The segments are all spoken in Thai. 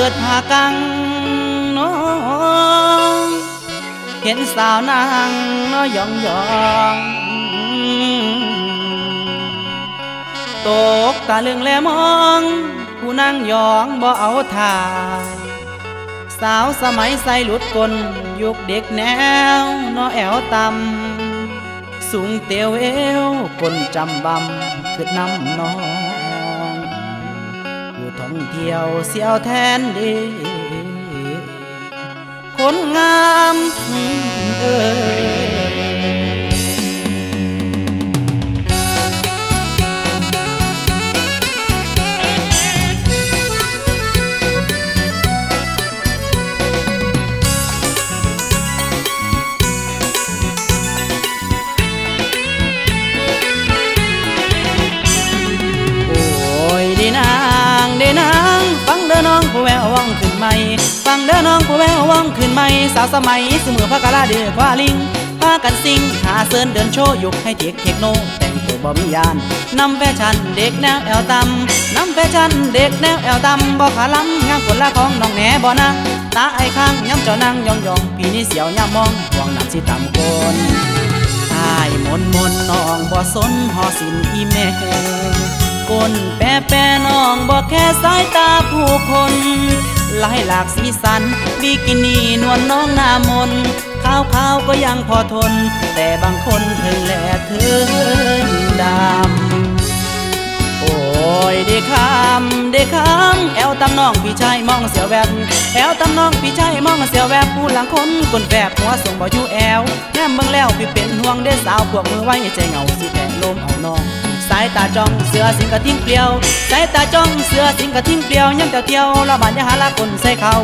ปิดผ้ากังน้องเห็นสาวนางน้อยองยองตกตาลึงแลมอง ผู้นั่งยองบ่เอาท่าสาวสมัยใส่หลุดกลยุคเด็กแนวน้อแอวตำสูงเตียวเอวกลจำบำคือน้ำน้อง เที่ยวเสียวแทนเดีคนงามเอ้ย ผู้แววว่องขึ้นใหม่สาวสมัยเสมอพระกะลาเดือควาลิงพากันซิงหาเซินเดินโชว์ยุกให้เทคเทคโนแต่งตัวบ่มียานนำแฟชั่นเด็กแนวแอวตำนำแฟชั่นเด็กแนวแอวตำบ่ขาล้ำงามผลละของน้องแหน่บ่นะตาไอ้ข้างย้ำเจ้านางยองยองพี่นี่เสียวย่ามองหวงนำสิตำกนอายมนมนน้องบ่สนหอสินอีแม่กนแปะแปะน้องบ่แค่สายตาผู้คน ลายหลากสีสันบิกินี่นวลน้องหน้ามนขาวขาวก็ยังพอทน แต่บางคนถึงแหลถึงดำ โอ้ยเด็กคำเด็กคำแอวตำน้องพี่ชายมองเสียวแวบแอวตำน้องพี่ชายมองเสียวแวบผู้หลังคนคนแฝบหัวส่งบ่อยู่แอวแนมเบิ่งแล้วพี่เป็นห่วงเด้สาวพวกมือไว้ใจเหงาสิแผ่ลมเอาน้อง สายตาจ้องเสือสิงกระทิ้งเปลี่ยว สายตาจ้องเสือสิงกระทิ้งเปลี่ยวยังเจ้าเที่ยวละบานยาหาละคนใส่เขา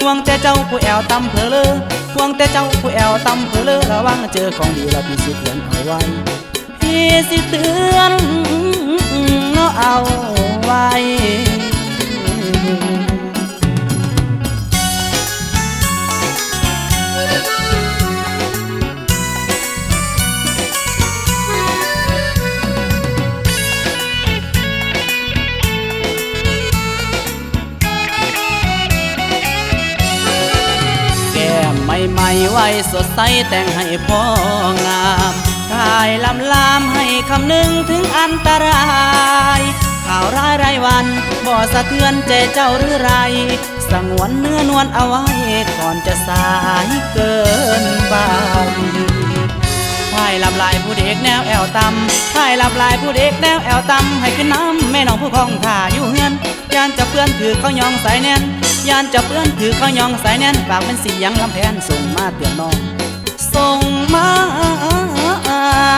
ห่วงแต่เจ้าผู้แอวตำเพลเลอห่วงแต่เจ้าผู้แอวตำเพลเลอระวังเจอของดีละพี่สิเตือนเอาไว้พี่สิเตือนเนาะเอาไว้ ไว้สดใสแต่งให้พ่องามกายลำลามให้คำนึงถึงอันตราย ข่าวร้ายรายวันบ่สะเทือนใจเจ้าหรือไร สงวนเนื้อนวลเอาไว้ก่อนจะสายเกินไปพายลับลายผู้เด็กแนวแอวตำพายลับลายผู้เด็กแนวแอวตำให้ขึ้นน้ำ น้องผู้คองถ่าอยู่เฮือนยานจะเพื่อนถือเขายองสายแน่นยานจะเพื่อนถือเขายองสายแน่นฝากเป็นเสียงลำแพนส่งมาเตือนน้องส่งมา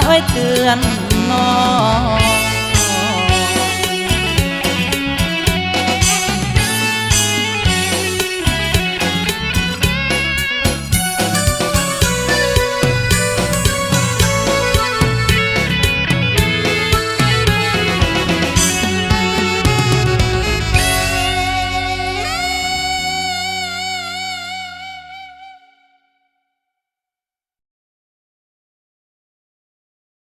ไว้เตือนน้อง